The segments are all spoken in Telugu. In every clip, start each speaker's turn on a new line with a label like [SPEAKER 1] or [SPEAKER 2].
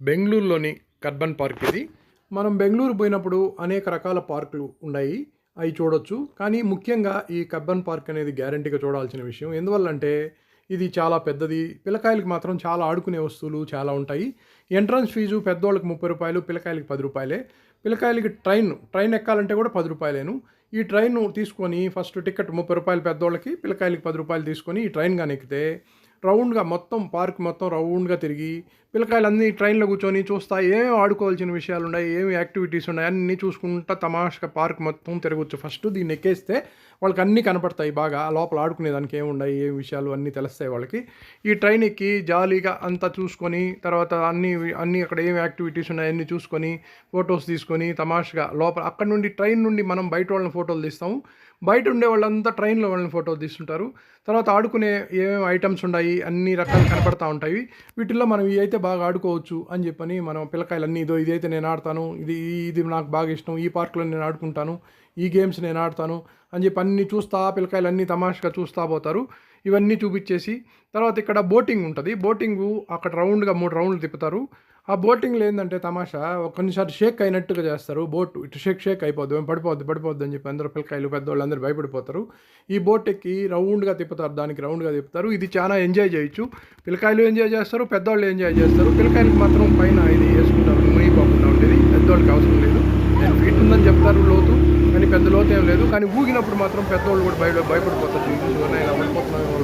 [SPEAKER 1] బెంగళూరులోని కర్బన్ పార్క్ ఇది. మనం బెంగళూరు పోయినప్పుడు అనేక రకాల పార్కులు ఉన్నాయి. అవి చూడొచ్చు. కానీ ముఖ్యంగా ఈ కర్బన్ పార్క్ అనేది గ్యారంటీగా చూడాల్సిన విషయం ఎందువల్లంటే ఇది చాలా పెద్దది. పిల్లకాయలకు మాత్రం చాలా ఆడుకునే వస్తువులు చాలా ఉంటాయి. ఎంట్రన్స్ ఫీజు పెద్దోళ్ళకి ముప్పై రూపాయలు పిల్లకాయలకి పది రూపాయలే. పిల్లకాయలకి ట్రైన్ ట్రైన్ ఎక్కాలంటే కూడా పది రూపాయలేను. ఈ ట్రైన్ తీసుకొని ఫస్ట్ టికెట్ ముప్పై రూపాయలు పెద్దోళ్ళకి పిల్లకాయలకి పది రూపాయలు తీసుకొని ఈ ట్రైన్ కానీ ఎక్కితే రౌండ్గా మొత్తం పార్క్ మొత్తం రౌండ్గా తిరిగి పిల్లకాయలు అన్నీ ట్రైన్లో కూర్చొని చూస్తా ఏమేమి ఆడుకోవాల్సిన విషయాలు ఉన్నాయి ఏమి యాక్టివిటీస్ ఉన్నాయి అన్నీ చూసుకుంటా తమాషగా పార్క్ మొత్తం తిరగచ్చు. ఫస్ట్ దీన్ని ఎక్కేస్తే వాళ్ళకి అన్నీ కనపడతాయి బాగా. ఆ లోపల ఆడుకునేదానికి ఏమి ఉన్నాయి ఏం విషయాలు అన్నీ తెలుస్తాయి వాళ్ళకి. ఈ ట్రైన్ ఎక్కి జాలీగా అంతా చూసుకొని తర్వాత అన్ని అన్ని అక్కడ ఏం యాక్టివిటీస్ ఉన్నాయి అన్నీ చూసుకొని ఫొటోస్ తీసుకొని తమాషగా లోపల అక్కడ నుండి ట్రైన్ నుండి మనం బయట వాళ్ళని ఫోటోలు తీస్తాము. బయట ఉండే వాళ్ళంతా ట్రైన్లో వాళ్ళని ఫోటోలు తీస్తుంటారు. తర్వాత ఆడుకునే ఏమేమి ఐటమ్స్ ఉన్నాయి అన్ని రకాలు కనపడతా ఉంటాయి. వీటిల్లో మనం ఇవి అయితే బాగా ఆడుకోవచ్చు అని చెప్పని మనం పిల్లకాయలు అన్నీ ఇదో ఇదైతే నేను ఆడతాను ఇది ఇది నాకు బాగా ఇష్టం ఈ పార్క్లో నేను ఆడుకుంటాను ఈ గేమ్స్ నేను ఆడతాను అని చెప్పి అన్ని చూస్తా పిల్లకాయలు అన్నీ తమాషగా చూస్తా పోతారు. ఇవన్నీ చూపించేసి తర్వాత ఇక్కడ బోటింగ్ ఉంటుంది. బోటింగ్ అక్కడ రౌండ్గా మూడు రౌండ్లు తిప్పుతారు. ఆ బోటింగ్లో ఏంటంటే తమాషా కొన్నిసార్లు షేక్ అయినట్టుగా చేస్తారు బోట్ ఇటు షేక్ షేక్ అయిపోద్ది ఏం పడిపోద్ది పడిపోద్దు అని చెప్పి అందరూ పిల్లకాయలు పెద్దవాళ్ళు అందరూ భయపడిపోతారు. ఈ బోట్ ఎక్కి రౌండ్గా తిప్పుతారు దానికి రౌండ్గా తిప్పుతారు. ఇది చాలా ఎంజాయ్ చేయొచ్చు. పిల్లకాయలు ఎంజాయ్ చేస్తారు పెద్దవాళ్ళు ఎంజాయ్ చేస్తారు. పిల్లకాయలకి మాత్రం పైన ఇది వేసుకుంటారు మునిగిపోకుండా ఉండేది. పెద్దవాళ్ళకి అవసరం లేదు. నేను ఫీట్ ఉందని చెప్తారు లోతు కానీ పెద్ద లోతు ఏం లేదు. కానీ ఊగినప్పుడు మాత్రం పెద్దవాళ్ళు కూడా భయ భయపడిపోతారు. ఇలా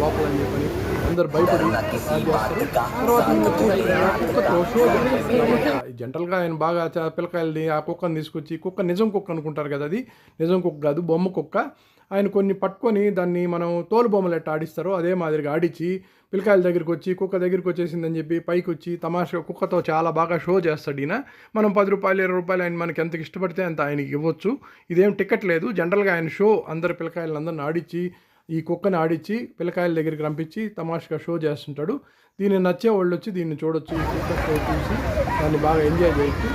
[SPEAKER 1] లోపల అని చెప్పని. అందరు భయపడి జనరల్గా ఆయన బాగా పిల్లకాయలని ఆ కుక్కను తీసుకొచ్చి కుక్క నిజం కుక్క అనుకుంటారు కదా అది? నిజం కుక్క కాదు బొమ్మ కుక్క. ఆయన కొన్ని పట్టుకొని దాన్ని మనం తోలు బొమ్మలు ఎట్ట ఆడిస్తారో అదే మాదిరిగా ఆడించి పిల్లకాయల దగ్గరికి వచ్చి కుక్క దగ్గరికి వచ్చేసిందని చెప్పి పైకి వచ్చి తమాషా కుక్కతో చాలా బాగా షో చేస్తాడు ఈయన. మనం పది రూపాయలు ఇరవై రూపాయలు ఆయన మనకి ఎంత ఇష్టపడితే అంత ఆయనకి ఇవ్వచ్చు. ఇదేం టికెట్ లేదు. జనరల్గా ఆయన షో అందరు పిల్లకాయలందరిని ఆడించి ఈ కుక్కని ఆడించి పిల్లకాయల దగ్గరికి రంపించి తమాషగా షో చేస్తుంటాడు. దీన్ని నచ్చే వాళ్ళు వచ్చి దీన్ని చూడొచ్చు ఈ కుక్క షో చూసి దాన్ని బాగా ఎంజాయ్ చేయొచ్చు.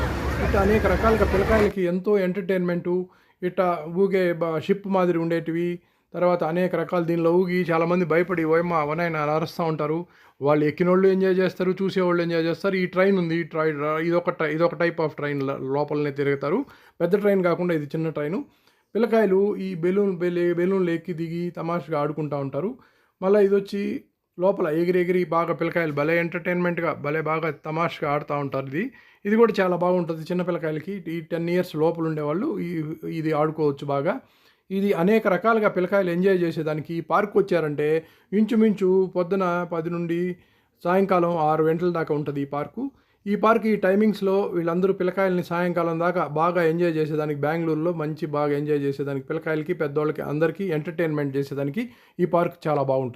[SPEAKER 1] ఇట్లా అనేక రకాలుగా పిల్లకాయలకి ఎంతో ఎంటర్టైన్మెంటు ఇట్లా ఊగే బా షిప్ మాదిరి ఉండేటివి తర్వాత అనేక రకాలు దీనిలో ఊగి చాలామంది భయపడి ఓయమ్మ అవనైనా అరుస్తూ ఉంటారు. వాళ్ళు ఎక్కిన వాళ్ళు ఎంజాయ్ చేస్తారు చూసేవాళ్ళు ఎంజాయ్ చేస్తారు. ఈ ట్రైన్ ఉంది ఈ ట్రైన్ ఇదొక టై ఇదొక టైప్ ఆఫ్ ట్రైన్ లోపలనే తిరుగుతారు. పెద్ద ట్రైన్ కాకుండా ఇది చిన్న ట్రైను. పిల్లకాయలు ఈ బెలూన్ బెలూన్లు ఎక్కి దిగి తమాషగా ఆడుకుంటూ ఉంటారు. మళ్ళీ ఇది వచ్చి లోపల ఎగిరి ఎగిరి బాగా పిల్లకాయలు భలే ఎంటర్టైన్మెంట్గా భలే బాగా తమాషగా ఆడుతూ ఉంటారు ఇది. ఇది కూడా చాలా బాగుంటుంది చిన్న పిల్లకాయలకి. ఈ టెన్ ఇయర్స్ లోపల ఉండేవాళ్ళు ఈ ఇది ఆడుకోవచ్చు బాగా. ఇది అనేక రకాలుగా పిల్లకాయలు ఎంజాయ్ చేసేదానికి ఈ పార్క్ వచ్చారంటే ఇంచుమించు పొద్దున పది నుండి సాయంకాలం ఆరు గంటల దాకా ఉంటుంది ఈ పార్కు. ఈ పార్క్ ఈ టైమింగ్స్లో వీళ్ళందరూ పిల్లకాయలని సాయంకాలం దాకా బాగా ఎంజాయ్ చేసేదానికి బెంగళూరులో మంచి బాగా ఎంజాయ్ చేసేదానికి పిల్లకాయలకి పెద్దోళ్ళకి అందరికీ ఎంటర్టైన్మెంట్ చేసేదానికి ఈ పార్క్ చాలా బాగుంటుంది.